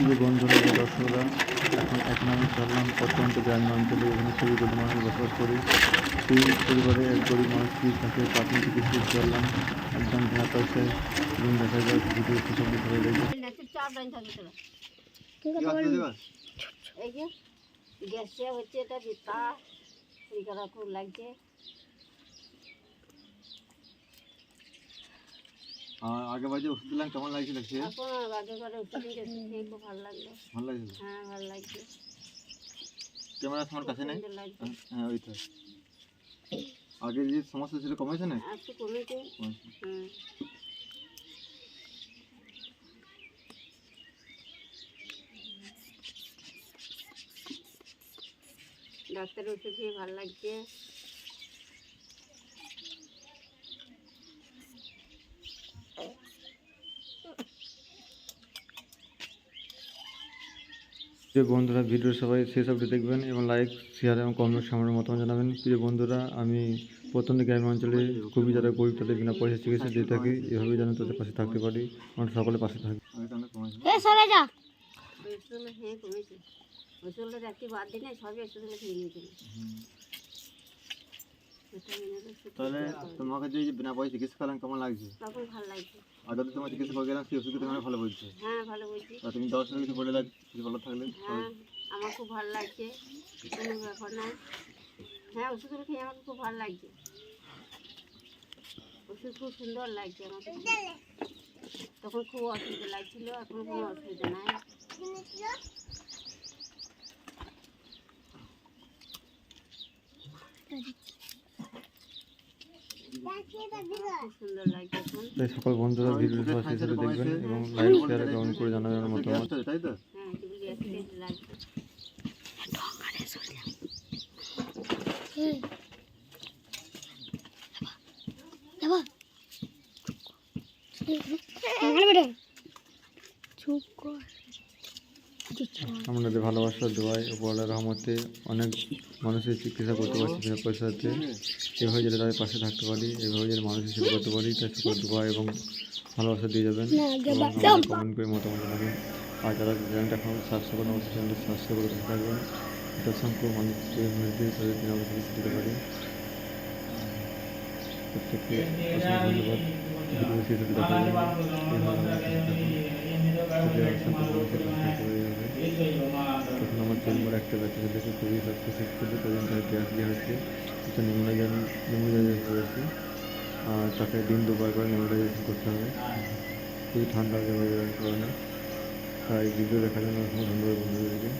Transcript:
প্রিয় বন্ধুরা দর্শকরা এখন এক নামে চললাম অত্যন্ত গ্রামীণ অঞ্চলে এখানে খুবই গরিব মানুষ বসবাস করি। সেই পরিবারে এক গরিব মানুষটি তাকে প্রাথমিক চিকিৎসা করলাম একদম বিনা পয়সায় এবং দেখা যায় ভিডিও সেসব ধরে রেখে নাকি লাইন থাকবে তোরা ঠিক আছে বলুন। এই যে গ্যাসে হচ্ছে এটা লাগছে। আর আগে বাজে ওষুধ দিলাম কেমন লাগছিল সে ভালো লাগল। ভালো লাগছিল হ্যাঁ ভালো লাগছে। ক্যামেরা আমার কাছে নেই? লাগছে হ্যাঁ ওই তো। আগে যে সমস্যা ছিল কমেছে না একটু কমেছে। হুম। ডাক্তারের ওষুধ খেয়ে ভালো লাগছে। প্রিয় বন্ধুরা ভিডিও সবাই শেষ অবধি দেখবেন এবং লাইক শেয়ার এবং কমেন্ট সামনের মতামত জানাবেন। প্রিয় বন্ধুরা আমি প্রত্যন্ত গ্রামীণ অঞ্চলে খুবই যারা গরিব তাদের বিনা পয়সা চিকিৎসা দিয়ে থাকি এভাবেই যেন তাদের পাশে থাকতে পারি আমরা সকলের পাশে থাকি। বাদ দিনে তাহলে তোমাকে যে বিনা পয়সা চিকিৎসা করলাম কেমন লাগছে? তখন ভালো লাগছে। আগে তো তোমার চিকিৎসা করে গেলাম সেই ওষুধ তোমার ভালো বলছে। হ্যাঁ ভালো বলছি। আর তুমি দশ কিছু বলে লাগ কিছু ভালো থাকলে হ্যাঁ আমার খুব ভালো লাগছে। কোনো ব্যাপার নাই হ্যাঁ ওষুধগুলো খেয়ে আমাকে খুব ভালো লাগছে। ওষুধ খুব সুন্দর লাগছে আমাকে তখন খুব অসুবিধা লাগছিল এখন কোনো অসুবিধা নাই। লাগছে এখন তাই সকল বন্ধুরা ভিডিও সবাই শেষ অবধি দেখবেন এবং লাইক শেয়ার কমেন্ট করে জানাবেন মতামত তাই তো হ্যাঁ চুপ কর আমাদের ভালোবাসা দোয়াই উপরওয়ালার রহমতে অনেক মানুষের চিকিৎসা করতে পারছি বিনা পয়সাতে এভাবে যদি তাদের পাশে থাকতে পারি এভাবে যদি মানুষের সেবা করতে পারি তাই সকল দোয়া এবং ভালোবাসা দিয়ে যাবেন। কমেন্ট করে মতামত জানাবেন। আর যারা চ্যানেলটা এখন সাবস্ক্রাইব করেন অবশ্যই চ্যানেলটা সাবস্ক্রাইব করে পাশে থাকবেন। এটা অসংখ্য মানুষকে মধ্যে তাদের বিনা পয়সা দিতে পারি। প্রত্যেককে অসংখ্য ধন্যবাদ। ভিডিও শেষ অবধি দেখার জন্য এইভাবে আমাদের পাশে থাকুন। যদি অসংখ্য মানুষের পাশে থাকতে হবে তখন আমার চেম্বার একটা বাচ্চা দেখে খুবই সাকসেস ছিল তখন তাকে গ্যাস দেওয়া হচ্ছে এটা নিউমোনাইজেশন নিউমোনাইজেশন করেছে আর তাকে দিন দুবার করে নিউমোনাইজেশন করতে হবে। খুবই ঠান্ডা জলবায়ুর কারণে তাই ভিডিও দেখার জন্য অসংখ্য ধন্যবাদ বন্ধুদেরকে।